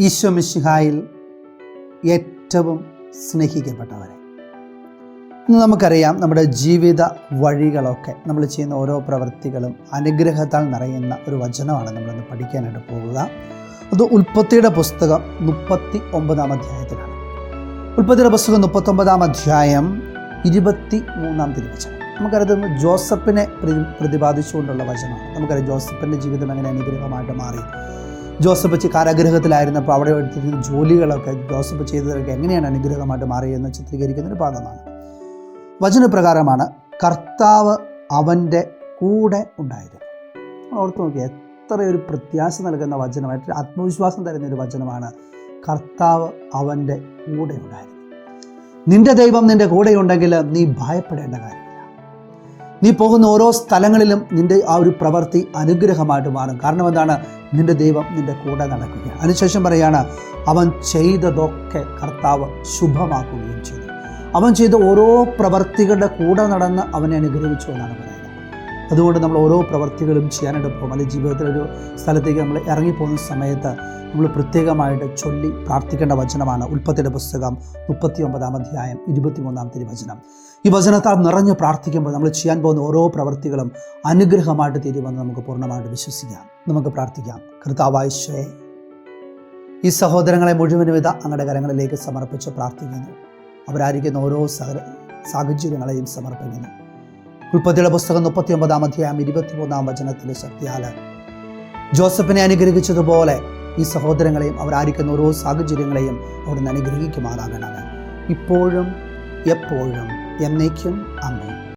ഈശോ മിശിഹായിൽ ഏറ്റവും സ്നേഹിക്കപ്പെട്ടവരെ. ഇന്ന് നമുക്കറിയാം നമ്മുടെ ജീവിത വഴികളൊക്കെ നമ്മൾ ചെയ്യുന്ന ഓരോ പ്രവൃത്തികളും അനുഗ്രഹത്താൽ നിറയുന്ന ഒരു വചനമാണ് നമ്മളിന്ന് പഠിക്കാനായിട്ട് പോകുക അത് ഉൽപ്പത്തിയുടെ പുസ്തകം മുപ്പത്തി ഒമ്പതാം അധ്യായത്തിലാണ്. ഉൽപ്പത്തിയുടെ പുസ്തകം മുപ്പത്തൊമ്പതാം അധ്യായം ഇരുപത്തി മൂന്നാം തിരുവചനം. നമുക്കറിയാം ജോസഫിനെ പ്രതി പ്രതിപാദിച്ചുകൊണ്ടുള്ള വചനമാണ്. നമുക്കറിയാം ജോസഫിന്റെ ജീവിതം എങ്ങനെ അനുഗ്രഹമായിട്ട് മാറി. ജോസഫ് കാരാഗ്രഹത്തിലായിരുന്നപ്പോൾ അവിടെ എടുത്തിരുന്ന ജോലികളൊക്കെ ജോസഫ് ചെയ്തതൊക്കെ എങ്ങനെയാണ് അനുഗ്രഹമായിട്ട് മാറിയെന്ന് ചിത്രീകരിക്കുന്ന ഒരു ഭാഗമാണ്. വചനപ്രകാരമാണ് കർത്താവ് അവന്റെ കൂടെ ഉണ്ടായിരുന്നു ഓർത്ത് നോക്കി എത്രയൊരു പ്രത്യാശ നൽകുന്ന വചനമായിട്ട് ആത്മവിശ്വാസം തരുന്ന ഒരു വചനമാണ് കർത്താവ് അവന്റെ കൂടെ ഉണ്ടായിരുന്നു നിന്റെ ദൈവം നിന്റെ കൂടെയുണ്ടെങ്കിൽ നീ ഭയപ്പെടേണ്ട കാര്യമില്ല നീ പോകുന്ന ഓരോ സ്ഥലങ്ങളിലും നിന്റെ ആ ഒരു പ്രവൃത്തി അനുഗ്രഹമായിട്ട് മാറും. കാരണം എന്താണ്? നിന്റെ ദൈവം നിന്റെ കൂടെ നടക്കുക അതിനുശേഷം പറയാണ് അവൻ ചെയ്തതൊക്കെ കർത്താവ് ശുഭമാക്കുകയും ചെയ്തു. അവൻ ചെയ്ത ഓരോ പ്രവർത്തികളുടെ കൂടെ നടന്ന് അവനെ അനുഗ്രഹിച്ചു എന്നാണ് പറയുന്നത്. അതുകൊണ്ട് നമ്മൾ ഓരോ പ്രവർത്തികളും ചെയ്യാനായിട്ട് പോകും അല്ലെങ്കിൽ ജീവിതത്തിലൊരു സ്ഥലത്തേക്ക് നമ്മൾ ഇറങ്ങിപ്പോകുന്ന സമയത്ത് നമ്മൾ പ്രത്യേകമായിട്ട് ചൊല്ലി പ്രാർത്ഥിക്കേണ്ട വചനമാണ് ഉൽപ്പത്തിയുടെ പുസ്തകം മുപ്പത്തി ഒമ്പതാം അധ്യായം ഇരുപത്തിമൂന്നാം തിരുവചനം ഈ വചനത്താൽ നിറഞ്ഞ് പ്രാർത്ഥിക്കുമ്പോൾ നമ്മൾ ചെയ്യാൻ പോകുന്ന ഓരോ പ്രവർത്തികളും അനുഗ്രഹമായിട്ട് തീരുമെന്ന് നമുക്ക് പൂർണമായിട്ട് വിശ്വസിക്കാം. നമുക്ക് പ്രാർത്ഥിക്കാം. കർത്താവായിശ്വേ ഈ സഹോദരങ്ങളെ മുഴുവനും ഇതാ അങ്ങയുടെ കരങ്ങളിലേക്ക് സമർപ്പിച്ച് പ്രാർത്ഥിക്കുന്നു. അവരായിരിക്കുന്ന ഓരോ സഹ സാഹചര്യങ്ങളെയും സമർപ്പിക്കുന്നു. ഉൽപ്പത്തിയുടെ പുസ്തകം മുപ്പത്തി ഒമ്പതാം അധ്യായം ഇരുപത്തിമൂന്നാം വചനത്തിലെ ശക്തിയാൽ. ജോസഫിനെ അനുഗ്രഹിച്ചതുപോലെ ഈ സഹോദരങ്ങളെയും അവരായിരിക്കുന്ന ഓരോ സാഹചര്യങ്ങളെയും അവിടുന്ന് അനുഗ്രഹിക്കുമാറാകണം ഇപ്പോഴും എപ്പോഴും എന്നേക്കും അമ്മയും